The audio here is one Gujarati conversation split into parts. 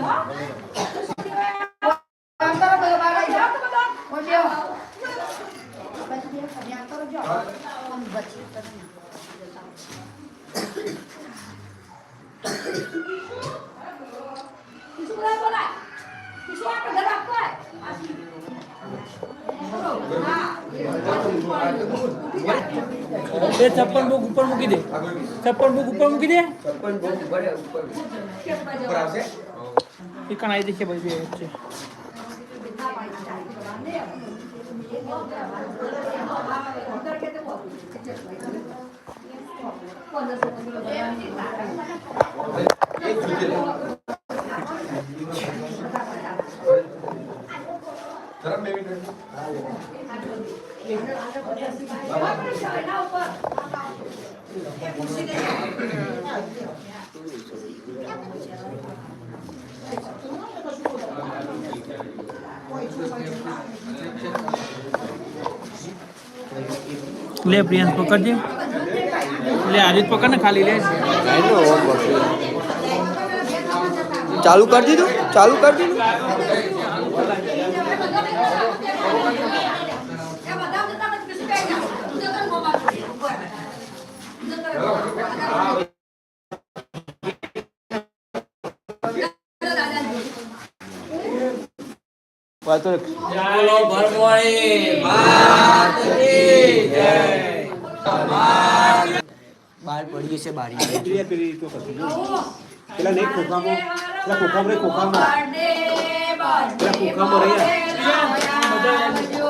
What? કરો બધો બહાર આવી જાઓ તો બધો. ઓય બેહો. પછી બેહો, તમે આમ કરો જો. આમ વચ્ચે તમે. બીજું બોલાય, બોલાય. બીજું આપણે ઘરે આપવું હોય. એ છપ્પન બુક ઉપર મૂકી દે છપ્પન બુક ઉપર મૂકી દે એ કણ આવી દેખે ભાઈ બે વચ્ચે લે પ્રિયાંશ, પકડજે. લે આદિત પકડ ને ખાલી, લે. ચાલુ કરી દીધું? ચાલુ કરી દીધું? વાતો બોલો ભરવાડી માત કી જય બહાર પડીએ છે બારી પેલા નહીં ખોખામાં. પેલા ખોખામાં રહી ખોખામાં. પેલા ખોખામાં રહ્યા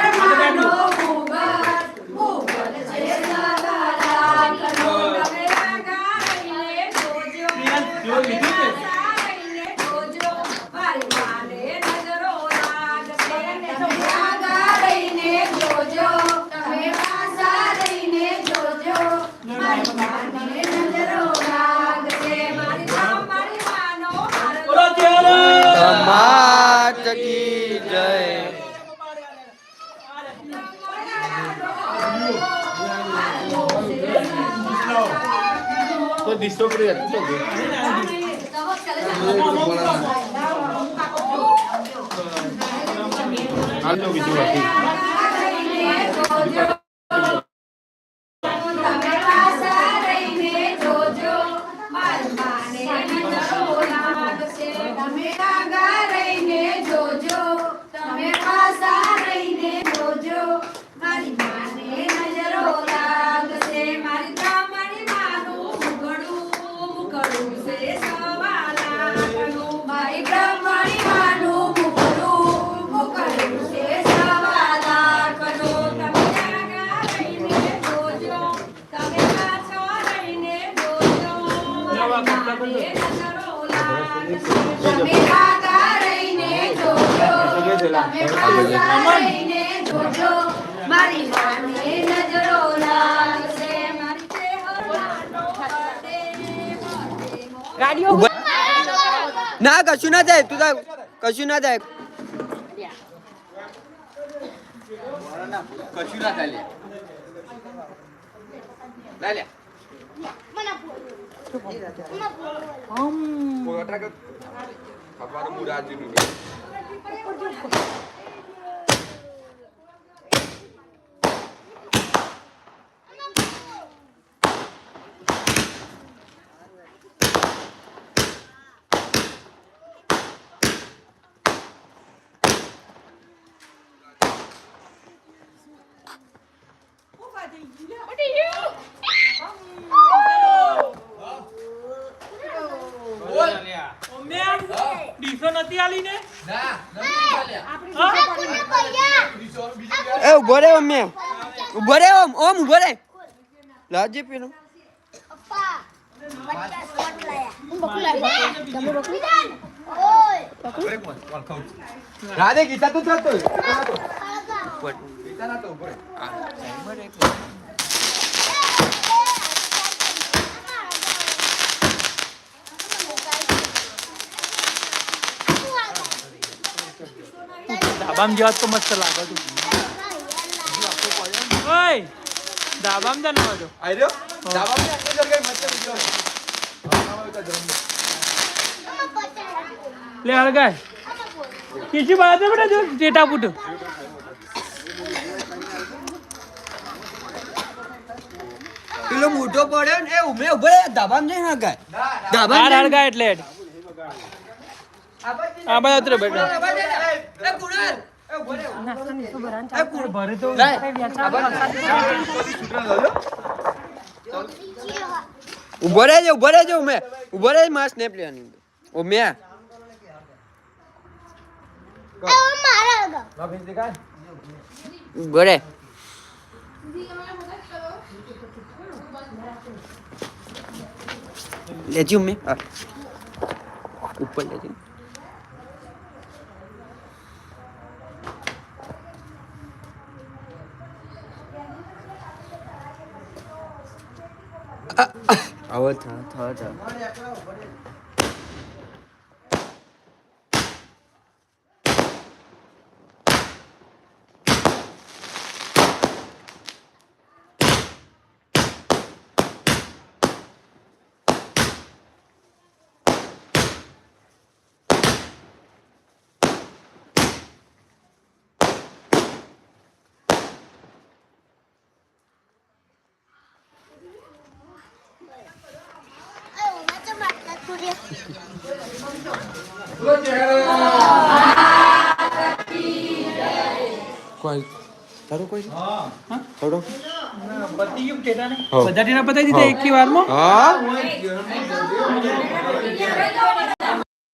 જય. તો દિશો કરી હતી તો હાલજો બીજું હતી ના કશું ના થાય. તું કશું ના થાય. કશું ના થાય લે. લે લે પોટા કે ખબર મુરાજી નું નથી આલી ને એ ઊભો રે ઓમ મેં ઊભો રે ઓમ ઊભો રે રાધે ગીતા તું થતો ગીતા ના તો ઉપર ધાબામાં જેવા તો મસ્ત લાગે તું ઓય ધાબામાં જા નવા જો. આઈ રહ્યો? દાબા ને અંદર ગઈ મસ્ત બેટા લે હળગાય કિસી બાદ બેટા જો ડેટા પુટ પેલો મોટો પડ્યો ને એ ઉમે ઊભો ધાબામાં જઈને હગાય હાર ધાબામાં હળગાય એટલે આ બાજુ ઉતરે બેટા. એ કુણાલ ઊભો રે એ કુણાલ ભરે તો ઊભો રહેજો ઊભો રહેજો ઉમે ઊભો રહે માં સ્નેપ લેવાની ઉમે લોગિન દેખાય ઊભો રે લેજો ઉમે હા. ઉપર લેજો 啊！我疼，疼疼。કોઈ તારો કોઈ હા. થોડો પતી ગયું ટેટા ને? બધા ટેટા બતાવી દીધા એક વારમાં? હા.